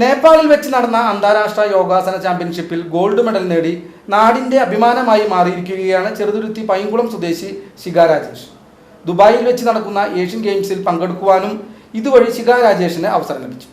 നേപ്പാളിൽ വെച്ച് നടന്ന അന്താരാഷ്ട്ര യോഗാസന ചാമ്പ്യൻഷിപ്പിൽ ഗോൾഡ് മെഡൽ നേടി നാടിന്റെ അഭിമാനമായി മാറിയിരിക്കുകയാണ് ചെറുതുരുത്തി പൈങ്കുളം സ്വദേശി ശിഖ രാജേഷ്. ദുബായിൽ വെച്ച് നടക്കുന്ന ഏഷ്യൻ ഗെയിംസിൽ പങ്കെടുക്കുവാനും ഇതുവഴി ശിഖ രാജേഷിന് അവസരം ലഭിച്ചു.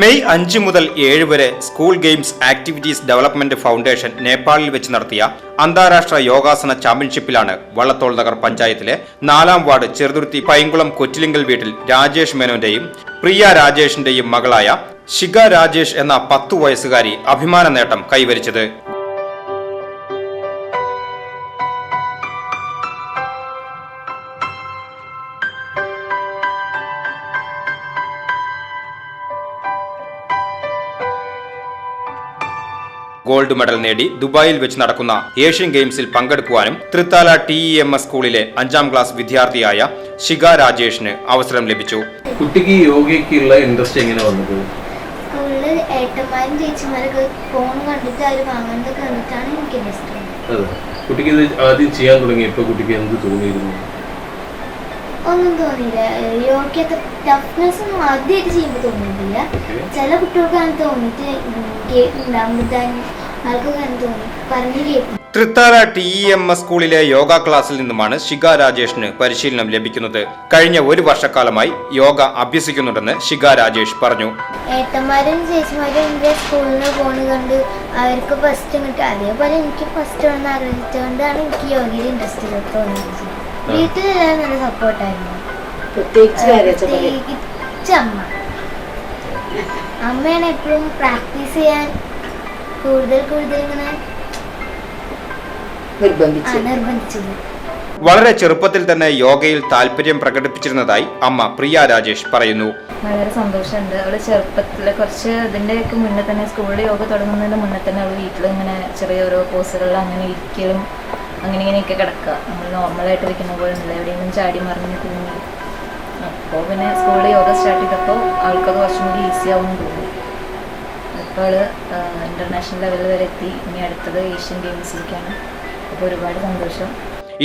മെയ് അഞ്ച് മുതൽ ഏഴ് വരെ school games activities development foundation നേപ്പാളിൽ വെച്ച് നടത്തിയ അന്താരാഷ്ട്ര യോഗാസന ചാമ്പ്യൻഷിപ്പിലാണ് വള്ളത്തോൾ നഗർ പഞ്ചായത്തിലെ നാലാം വാർഡ് ചെറുതുരുത്തി പൈങ്കുളം കൊറ്റിലിങ്കൽ വീട്ടിൽ രാജേഷ് മേനോന്റെയും പ്രിയ രാജേഷിന്റെയും മകളായ ശിഖ രാജേഷ് എന്ന പത്തു വയസ്സുകാരി അഭിമാന നേട്ടം കൈവരിച്ചത്. ഗോൾഡ് മെഡൽ നേടി ദുബായിൽ വെച്ച് നടക്കുന്ന ഏഷ്യൻ ഗെയിംസിൽ പങ്കെടുക്കുവാനും Thrithala T E M S സ്കൂളിലെ അഞ്ചാം ക്ലാസ് വിദ്യാർത്ഥിയായ ശിഖ രാജേഷിന് അവസരം ലഭിച്ചു. കുട്ടിക്ക് യോഗയ്ക്കുള്ള ഇൻട്രസ്റ്റ് എങ്ങനെ വന്നത്? സ്കൂളിൽ ഏട്ടന്മാരും ചേച്ചിമാരൊക്കെ ഫോൺ കണ്ടിട്ട് അവർ വാങ്ങുന്നത് കണ്ടിട്ടാണ് എനിക്ക് ഇൻട്രസ്റ്റ് കുട്ടിക്ക് ഇത് ആദ്യം ചെയ്യാൻ തുടങ്ങിയപ്പോൾ കുട്ടിക്ക് എന്ത് തോന്നിയിരുന്നു? ഒന്നും തോന്നിയില്ല. യോഗയ്ക്ക് ടഫ്നെസ് ഒന്നും ആദ്യമായിട്ട് ചെയ്യുമ്പോൾ തോന്നിയിട്ടില്ല. ചില കുട്ടികൾക്ക് അങ്ങനെ തോന്നിയിട്ട് കേൾക്കുന്നുണ്ടാകുമ്പോഴത്തേനും ആൾക്കൊക്കെ അങ്ങനെ തോന്നി. പറഞ്ഞു കേൾക്കും Thrithala T E M S സ്കൂളിലെ യോഗ ക്ലാസ്സിൽ നിന്നുമാണ് ശിഖ രാജേഷിന് പരിശീലനം ലഭിക്കുന്നത്. കഴിഞ്ഞ ഒരു വർഷക്കാലമായി യോഗ അഭ്യസിക്കുന്നുണ്ടെന്ന് ശിഖ രാജേഷ് പറഞ്ഞു. ഏട്ടന്മാരും ചേച്ചിമാരും എന്റെ സ്കൂളിൽ നിന്ന് പോണ് കണ്ട് അവർക്ക് ഫസ്റ്റ് കിട്ടും അതേപോലെ എനിക്ക് ഫസ്റ്റ് വേണമെന്ന് ആഗ്രഹിച്ചുകൊണ്ടാണ് എനിക്ക് യോഗയിൽ ഇൻട്രസ്റ്റ് തോന്നിയത്. വീട്ടിലെല്ലാവരും നല്ല സപ്പോർട്ടായിരുന്നു പ്രത്യേകിച്ച് അമ്മ. അമ്മയാണ് എപ്പോഴും പ്രാക്ടീസ് ചെയ്യാൻ കൂടുതൽ കൂടുതൽ ഇങ്ങനെ നിർബന്ധിച്ചത്. വളരെ ചെറുപ്പത്തിൽ തന്നെ യോഗയിൽ താല്പര്യം പ്രകടിപ്പിച്ചിരുന്നതായി അമ്മ പ്രിയ രാജേഷ് പറയുന്നു. വളരെ സന്തോഷമുണ്ട്. അവൾ ചെറുപ്പത്തിൽ കുറച്ച് ഇതിന്റെയൊക്കെ മുന്നേ തന്നെ സ്കൂളിൽ യോഗ തുടങ്ങുന്നതിന് മുന്നേ തന്നെ അവൾ വീട്ടിൽ ഇങ്ങനെ ചെറിയ ഓരോ പോസുകളിൽ അങ്ങനെ ഇരിക്കലും അങ്ങനെ ഇങ്ങനെയൊക്കെ കിടക്കുക. നമ്മൾ നോർമലായിട്ട് വെക്കുന്ന പോലെ എവിടെയെങ്കിലും ചാടി മറിഞ്ഞ് തൂങ്ങി അപ്പോൾ പിന്നെ സ്കൂളിൽ യോഗ സ്റ്റാർട്ട് ചെയ്തപ്പോൾ അവൾക്കത് കുറച്ചും കൂടി ഈസി ആവും തോന്നി. അപ്പോൾ അവൾ ഇന്റർനാഷണൽ ലെവൽ വരെ എത്തി. ഇനി അടുത്തത് ഏഷ്യൻ ഗെയിംസിലേക്കാണ് അപ്പോൾ ഒരുപാട് സന്തോഷം.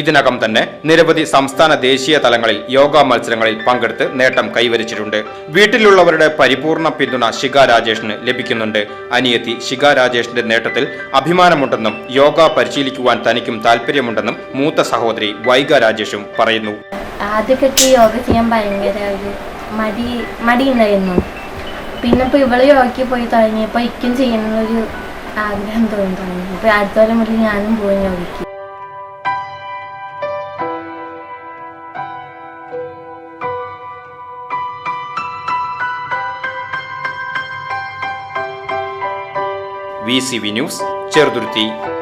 ഇതിനകം തന്നെ നിരവധി സംസ്ഥാന ദേശീയ തലങ്ങളിൽ യോഗ മത്സരങ്ങളിൽ പങ്കെടുത്ത് നേട്ടം കൈവരിച്ചിട്ടുണ്ട്. വീട്ടിലുള്ളവരുടെ പരിപൂർണ പിന്തുണ ശിഖ രാജേഷിന് ലഭിക്കുന്നുണ്ട്. അനിയത്തി ശിഖ രാജേഷിന്റെ നേട്ടത്തിൽ അഭിമാനമുണ്ടെന്നും യോഗ പരിശീലിക്കുവാൻ തനിക്കും താല്പര്യമുണ്ടെന്നും മൂത്ത സഹോദരി വൈഗ രാജേഷും പറയുന്നു. ആദ്യമൊക്കെ യോഗ ചെയ്യാൻ ഭയങ്കര ഒരു മടി മടിയുണ്ടായിരുന്നു. പിന്നെ ഇപ്പോൾ ഇവൾ യോഗയ്ക്ക് പോയി തുടങ്ങിയപ്പോൾ ഇക്കും ചെയ്യണമെന്നൊരു ആഗ്രഹം തോന്നി. തുടങ്ങി അപ്പോൾ അടുത്ത മുതൽ ഞാനും പോയി യോഗയ്ക്ക്. V news Cheruthuruthy.